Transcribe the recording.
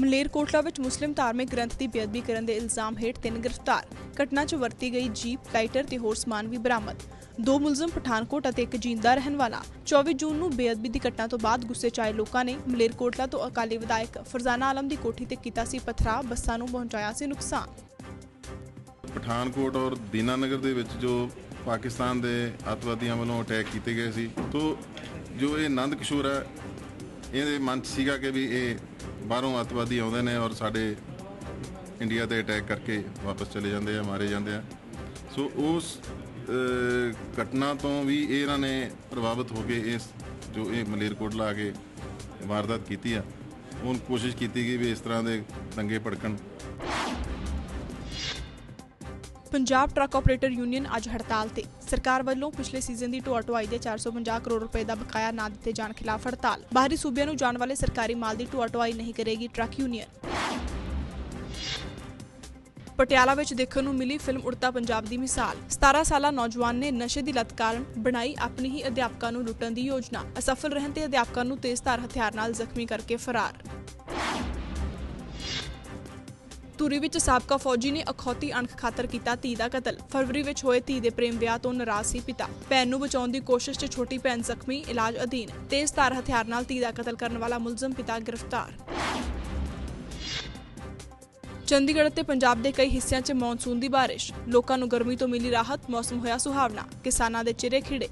ਮਲੇਰਕੋਟਲਾ ਵਿੱਚ ਮੁਸਲਿਮ ਧਾਰਮਿਕ ਗ੍ਰੰਥ ਦੀ ਬੇਅਦਬੀ ਕਰਨ ਦੇ ਇਲਜ਼ਾਮ ਹੇਠ ਤਿੰਨ ਗ੍ਰਿਫਤਾਰ। ਘਟਨਾ 'ਚ ਵਰਤੀ ਗਈ ਜੀਪ, ਲਾਈਟਰ ਤੇ ਹੋਰ ਸਮਾਨ ਵੀ ਬਰਾਮਦ। ਦੋ ਮੁਲਜ਼ਮ ਪਠਾਨਕੋਟ ਅਤੇ ਇੱਕ ਜੀਂਦਾ ਰਹਿਣ ਵਾਲਾ। 24 ਜੂਨ ਨੂੰ ਬੇਅਦਬੀ ਦੀ ਘਟਨਾ ਤੋਂ ਬਾਅਦ ਗੁੱਸੇ 'ਚ ਆਏ ਲੋਕਾਂ ਨੇ ਮਲੇਰਕੋਟਲਾ ਤੋਂ ਅਕਾਲੀ ਵਿਧਾਇਕ ਫਰਜ਼ਾਨਾ ਆਲਮ ਦੀ ਕੋਠੀ ਤੇ ਕੀਤਾ ਸੀ ਪਥਰਾ, ਬੱਸਾਂ ਨੂੰ ਪਹੁੰਚਾਇਆ ਸੀ ਨੁਕਸਾਨ। ਪਠਾਨਕੋਟ ਔਰ ਦੀਨਾਨਗਰ ਦੇ ਵਿੱਚ ਜੋ ਪਾਕਿਸਤਾਨ ਦੇ ਅੱਤਵਾਦੀਆਂ ਵੱਲੋਂ ਅਟੈਕ ਕੀਤੇ ਗਏ ਸੀ, ਤੋਂ ਜੋ ਇਹ ਨੰਦ ਕਿਸ਼ੋਰ ਹੈ, ਇਹਦੇ ਮਨ ਸੀਗਾ ਕਿ ਵੀ ਇਹ ਬਾਹਰੋਂ ਅੱਤਵਾਦੀ ਆਉਂਦੇ ਨੇ ਔਰ ਸਾਡੇ ਇੰਡੀਆ ਤੇ ਅਟੈਕ ਕਰਕੇ ਵਾਪਸ ਚਲੇ ਜਾਂਦੇ ਆ, ਮਾਰੇ ਜਾਂਦੇ ਆ। ਸੋ ਉਸ ਘਟਨਾ ਤੋਂ ਵੀ ਇਹਨਾਂ ਨੇ ਪ੍ਰਭਾਵਿਤ ਹੋ ਕੇ ਇਸ ਜੋ ਇਹ ਮਲੇਰਕੋਟਲਾ ਆ ਕੇ ਵਾਰਦਾਤ ਕੀਤੀ ਆ ਹੁਣ ਕੋਸ਼ਿਸ਼ ਕੀਤੀ ਗਈ ਵੀ ਇਸ ਤਰ੍ਹਾਂ ਦੇ ਦੰਗੇ ਭੜਕਣ। ਪੰਜਾਬ ਟਰੱਕ ਆਪਰੇਟਰ ਯੂਨੀਅਨ ਅੱਜ ਹੜਤਾਲ ਤੇ। ਸਰਕਾਰ ਵੱਲੋਂ ਪਿਛਲੇ ਸੀਜ਼ਨ ਦੀ ਢੋਆ ਢੁਆਈ ਦੇ 450 ਕਰੋੜ ਰੁਪਏ ਦਾ ਬਕਾਇਆ ਨਾ ਦਿੱਤੇ ਜਾਣ ਖਿਲਾਫ ਹੜਤਾਲ। ਬਾਹਰੀ ਸੂਬਿਆਂ ਨੂੰ ਜਾਣ ਵਾਲੇ ਸਰਕਾਰੀ ਮਾਲ ਦੀ ਢੋਆ ਢੁਆਈ ਨਹੀਂ ਕਰੇਗੀ ਟਰੱਕ ਯੂਨੀਅਨ। ਪਟਿਆਲਾ ਵਿੱਚ ਦੇਖਣ ਨੂੰ ਮਿਲੀ ਫਿਲਮ ਉੜਤਾ ਪੰਜਾਬ ਦੀ ਮਿਸਾਲ। 17 ਸਾਲਾ ਨੌਜਵਾਨ ਨੇ ਨਸ਼ੇ ਦੀ ਲਤ ਕਾਰਨ ਬਣਾਈ ਆਪਣੀ ਹੀ ਅਧਿਆਪਕਾਂ ਨੂੰ ਲੁੱਟਣ ਦੀ ਯੋਜਨਾ। ਅਸਫਲ ਰਹਿਣ ਤੇ ਅਧਿਆਪਕਾਂ ਨੂੰ ਤੇਜ਼ਧਾਰ ਹਥਿਆਰ ਨਾਲ ਜ਼ਖਮੀ ਕਰਕੇ ਫਰਾਰ। ਧੂਰੀ ਵਿੱਚ ਸਾਬਕਾ ਫੌਜੀ ਨੇ ਅਖੌਤੀ ਅਣਖ ਖਾਤਰ ਕੀਤਾ ਧੀ ਦਾ ਕਤਲ। ਫਰਵਰੀ ਵਿੱਚ ਹੋਏ ਧੀ ਦੇ ਪ੍ਰੇਮ ਵਿਆਹ ਤੋਂ ਨਾਰਾਜ਼ ਸੀ ਪਿਤਾ। ਭੈਣ ਨੂੰ ਬਚਾਉਣ ਦੀ ਕੋਸ਼ਿਸ਼ 'ਚ ਛੋਟੀ ਭੈਣ ਜ਼ਖਮੀ, ਇਲਾਜ ਅਧੀਨ। ਤੇਜ਼ਧਾਰ ਹਥਿਆਰ ਨਾਲ ਧੀ ਦਾ ਕਤਲ ਕਰਨ ਵਾਲਾ ਮੁਲਜ਼ਮ ਪਿਤਾ ਗ੍ਰਿਫਤਾਰ। ਚੰਡੀਗੜ੍ਹ ਤੇ ਪੰਜਾਬ ਦੇ ਕਈ ਹਿੱਸਿਆਂ 'ਚ ਮੌਨਸੂਨ ਦੀ ਬਾਰਿਸ਼। ਲੋਕਾਂ ਨੂੰ ਗਰਮੀ ਤੋਂ ਮਿਲੀ ਰਾਹਤ, ਮੌਸਮ ਹੋਇਆ ਸੁਹਾਵਣਾ। ਕਿਸਾਨਾਂ ਦੇ ਚਿਹਰੇ ਖਿੜੇ।